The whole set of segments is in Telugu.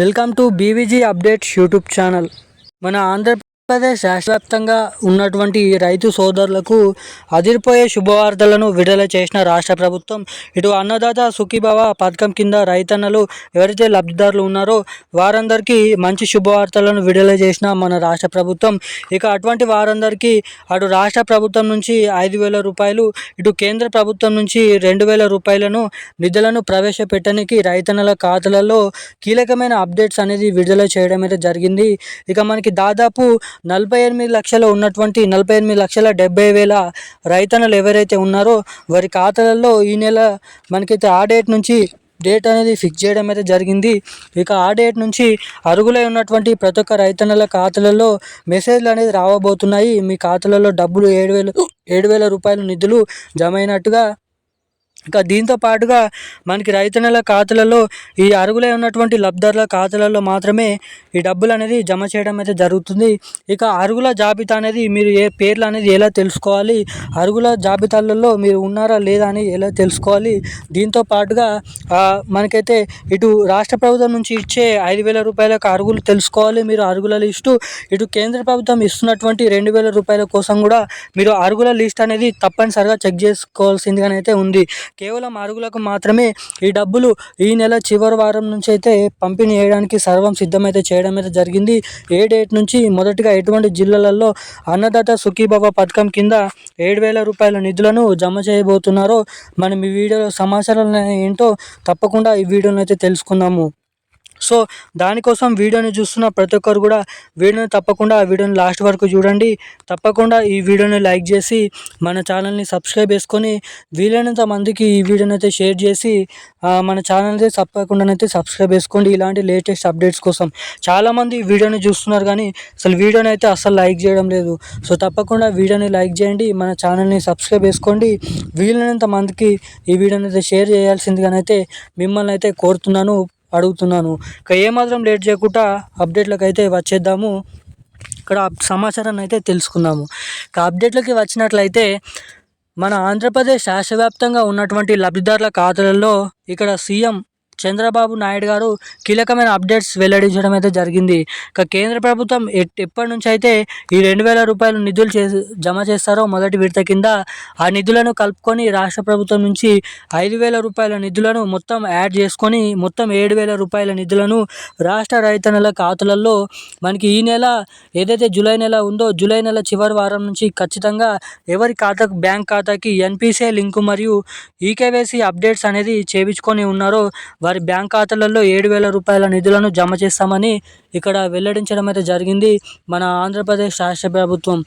Welcome to BVG updates YouTube channel. మన ఆంధ్ర ఆంధ్రప్రదేశ్ రాష్ట్రవ్యాప్తంగా ఉన్నటువంటి రైతు సోదరులకు అదిరిపోయే శుభవార్తలను విడుదల చేసిన రాష్ట్ర ప్రభుత్వం ఇటు అన్నదాత సుఖీభవ పథకం కింద రైతన్నలు ఎవరైతే లబ్ధిదారులు ఉన్నారో వారందరికీ మంచి శుభవార్తలను విడుదల చేసిన మన రాష్ట్ర ప్రభుత్వం. ఇక అటువంటి వారందరికీ అటు రాష్ట్ర ప్రభుత్వం నుంచి ఐదు వేల రూపాయలు ఇటు కేంద్ర ప్రభుత్వం నుంచి రెండు వేల రూపాయలను నిధులను ప్రవేశపెట్టడానికి రైతన్నల ఖాతాలలో కీలకమైన అప్డేట్స్ అనేది విడుదల చేయడం అయితే జరిగింది. ఇక మనకి దాదాపు నలభై ఎనిమిది లక్షలు ఉన్నటువంటి నలభై ఎనిమిది లక్షల డెబ్బై వేల రైతన్నలు ఎవరైతే ఉన్నారో వారి ఖాతాలలో ఈ నెల మనకైతే ఆ డేట్ నుంచి డేట్ అనేది ఫిక్స్ చేయడం అయితే జరిగింది. ఇక ఆ డేట్ నుంచి అరుగులై ఉన్నటువంటి ప్రతి ఒక్క రైతన్నల ఖాతాలలో మెసేజ్లు అనేది రావబోతున్నాయి. మీ ఖాతాలలో డబ్బులు ఏడు వేలు ఏడు వేల రూపాయల నిధులు జమ అయినట్టుగా ఇక దీంతో పాటుగా మనకి రైతన్నల ఖాతాలలో ఈ అరుగులై ఉన్నటువంటి లబ్ధారుల ఖాతాలలో మాత్రమే ఈ డబ్బులు అనేది జమ చేయడం అయితే జరుగుతుంది. ఇక అరుగుల జాబితా అనేది మీరు ఏ పేర్లు అనేది ఎలా తెలుసుకోవాలి? అరుగుల జాబితాలలో మీరు ఉన్నారా లేదా అని ఎలా తెలుసుకోవాలి? దీంతో పాటుగా మనకైతే ఇటు రాష్ట్ర ప్రభుత్వం నుంచి ఇచ్చే ఐదు వేల రూపాయలకు అరుగులు తెలుసుకోవాలి మీరు అరుగుల లిస్టు. ఇటు కేంద్ర ప్రభుత్వం ఇస్తున్నటువంటి రెండు వేల రూపాయల కోసం కూడా మీరు అరుగుల లిస్ట్ అనేది తప్పనిసరిగా చెక్ చేసుకోవాల్సిందిగానైతే ఉంది. కేవలం అరుగులకు మాత్రమే ఈ డబ్బులు ఈ నెల చివరి వారం నుంచి అయితే పంపిణీ చేయడానికి సర్వం సిద్ధమైతే చేయడం అయితే జరిగింది. ఏ డేట్ నుంచి మొదటిగా ఎటువంటి జిల్లాలలో అన్నదాత సుఖీబాబా పథకం కింద ఏడు వేల రూపాయల నిధులను జమ చేయబోతున్నారో మనం ఈ వీడియోలో సమాచారం ఏంటో తప్పకుండా ఈ వీడియోని అయితే తెలుసుకుందాము. సో దానికోసం వీడియోని చూస్తున్న ప్రతి ఒక్కరు కూడా వీడియోని తప్పకుండా ఆ వీడియోని లాస్ట్ వరకు చూడండి. తప్పకుండా ఈ వీడియోని లైక్ చేసి మన ఛానల్ని సబ్స్క్రైబ్ చేసుకొని వీలైనంత మందికి ఈ వీడియోని అయితే షేర్ చేసి మన ఛానల్ని అయితే తప్పకుండానైతే సబ్స్క్రైబ్ చేసుకోండి. ఇలాంటి లేటెస్ట్ అప్డేట్స్ కోసం. చాలామంది వీడియోని చూస్తున్నారు కానీ అసలు వీడియోని అయితే అసలు లైక్ చేయడం లేదు. సో తప్పకుండా వీడియోని లైక్ చేయండి మన ఛానల్ని సబ్స్క్రైబ్ చేసుకోండి. వీలైనంత మందికి ఈ వీడియోని అయితే షేర్ చేయాల్సిందిగానైతే మిమ్మల్ని అయితే కోరుతున్నాను. అడుగుతున్నాను. ఇక ఏమాత్రం లేట్ చేయకుండా అప్డేట్లకు అయితే వచ్చేద్దాము. ఇక్కడ సమాచారాన్ని అయితే తెలుసుకుందాము. ఇక అప్డేట్లకి వచ్చినట్లయితే మన ఆంధ్రప్రదేశ్ రాష్ట్రవ్యాప్తంగా ఉన్నటువంటి లబ్ధిదారుల ఖాతాలలో ఇక్కడ సీఎం చంద్రబాబు నాయుడు గారు కీలకమైన అప్డేట్స్ వెల్లడించడం అయితే జరిగింది. ఇక కేంద్ర ప్రభుత్వం ఎట్- ఎప్పటి నుంచి అయితే ఈ రెండు వేల రూపాయలు నిధులు చే జమ చేస్తారో మొదటి విడత కింద ఆ నిధులను కలుపుకొని రాష్ట్ర ప్రభుత్వం నుంచి ఐదు వేల రూపాయల నిధులను మొత్తం యాడ్ చేసుకొని మొత్తం ఏడు వేల రూపాయల నిధులను రాష్ట్ర రైతన్నల ఖాతాలలో మనకి ఈ నెల ఏదైతే జూలై నెల ఉందో జూలై నెల చివరి వారం నుంచి ఖచ్చితంగా ఎవరి ఖాతాకు బ్యాంక్ ఖాతాకి ఎన్పిసిఐ లింకు మరియు ఈకేవైసీ అప్డేట్స్ అనేది చేయించుకొని ఉన్నారో వారి బ్యాంక్ ఖాతాలలో ఏడు వేల రూపాయల నిధులను జమ చేస్తామని ఇక్కడ వెల్లడించడం అయితే జరిగింది. మన ఆంధ్రప్రదేశ్ రాష్ట్ర ప్రభుత్వం.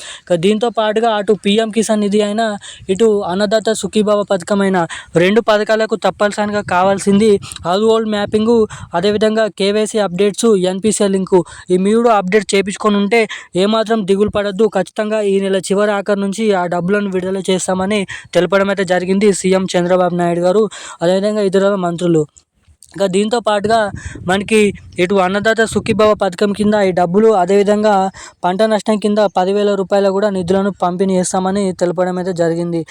దీంతో పాటుగా అటు పీఎం కిసాన్ నిధి అయినా ఇటు అన్నదాత సుఖీభావ పథకమైన రెండు పథకాలకు తప్పనిసరిగా కావాల్సింది హౌస్ హోల్డ్ మ్యాపింగు అదేవిధంగా కేవైసీ అప్డేట్స్ ఎన్పిసి లింకు. ఈ మూడు అప్డేట్ చేయించుకొని ఉంటే ఏమాత్రం దిగులు పడద్దు. ఖచ్చితంగా ఈ నెల చివరి ఆఖరి నుంచి ఆ డబ్బులను విడుదల చేస్తామని తెలపడం అయితే జరిగింది సీఎం చంద్రబాబు నాయుడు గారు. అదేవిధంగా ఇతర మంత్రులు. ఇంకా దీంతో పాటుగా మనకి ఇటు అన్నదాత సుఖీభవ పథకం కింద ఈ డబ్బులు అదేవిధంగా పంట నష్టం కింద పదివేల రూపాయల కూడా నిధులను పంపిణీ చేస్తామని తెలపడం అయితే జరిగింది.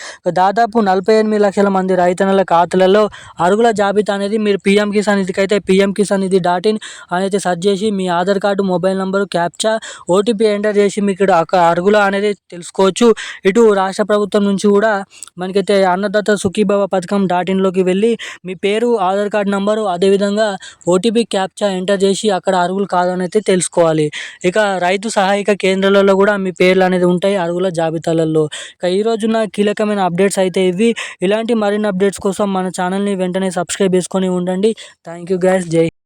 దాదాపు నలభై ఎనిమిది లక్షల మంది రైతన్నల ఖాతాలలో అరుగుల జాబితా అనేది మీరు పిఎం కిసాన్ ఇదికైతే అయితే పిఎం కిసాన్ ఇది డాట్ ఇన్ అనేది సెర్చ్ చేసి మీ Aadhaar card mobile number captcha OTP enter చేసి మీకు ఇక్కడ అరుగుల అనేది తెలుసుకోవచ్చు. ఇటు రాష్ట్ర ప్రభుత్వం నుంచి కూడా మనకైతే అన్నదాత సుఖీభవ పథకం డాట్ ఇన్లోకి వెళ్ళి మీ పేరు ఆధార్ కార్డు నంబరు అదేవిధంగా ఓటీపీ క్యాప్చా ఎంటర్ చేసి అక్కడ అరువులు కాదని అయితే తెలుసుకోవాలి. ఇక రైతు సహాయక కేంద్రాలలో కూడా మీ పేర్లు అనేది ఉంటాయి అరువుల జాబితాలలో. ఇక ఈ రోజున కీలకమైన అప్డేట్స్ అయితే ఇవి. ఇలాంటి మరిన్ని అప్డేట్స్ కోసం మన ఛానల్ని వెంటనే సబ్స్క్రైబ్ చేసుకొని ఉండండి. థ్యాంక్ యూ గ్యాస్ జై